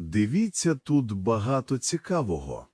Дивіться тут багато цікавого.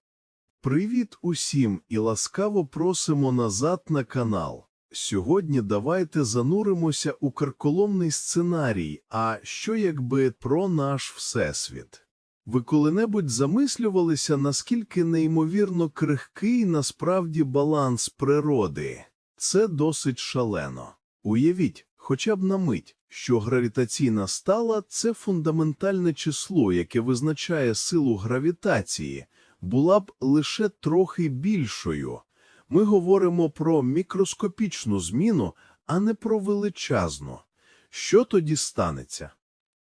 Привіт усім і ласкаво просимо назад на канал. Сьогодні давайте зануримося у карколомний сценарій, а що якби про наш Всесвіт. Ви коли-небудь замислювалися, наскільки неймовірно крихкий насправді баланс природи? Це досить шалено. Уявіть, хоча б на мить, що гравітаційна стала – це фундаментальне число, яке визначає силу гравітації, була б лише трохи більшою. Ми говоримо про мікроскопічну зміну, а не про величезну. Що тоді станеться?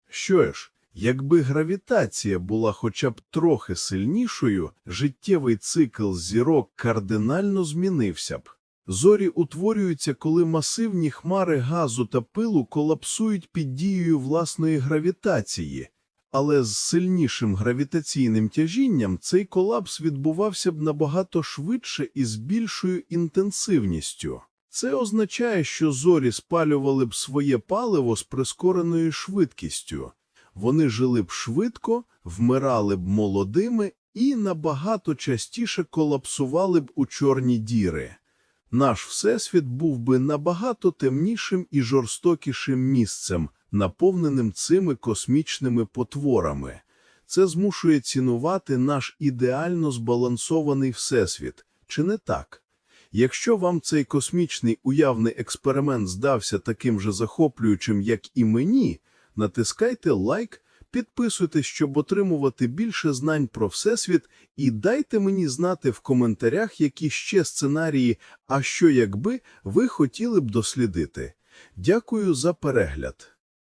Що ж, якби гравітація була хоча б трохи сильнішою, життєвий цикл зірок кардинально змінився б. Зорі утворюються, коли масивні хмари газу та пилу колапсують під дією власної гравітації. Але з сильнішим гравітаційним тяжінням цей колапс відбувався б набагато швидше і з більшою інтенсивністю. Це означає, що зорі спалювали б своє паливо з прискореною швидкістю. Вони жили б швидко, вмирали б молодими і набагато частіше колапсували б у чорні діри. Наш Всесвіт був би набагато темнішим і жорстокішим місцем, наповненим цими космічними потворами. Це змушує цінувати наш ідеально збалансований Всесвіт, чи не так? Якщо вам цей космічний уявний експеримент здався таким же захоплюючим, як і мені, натискайте лайк, підписуйтесь, щоб отримувати більше знань про Всесвіт, і дайте мені знати в коментарях, які ще сценарії, а що якби ви хотіли б дослідити. Дякую за перегляд.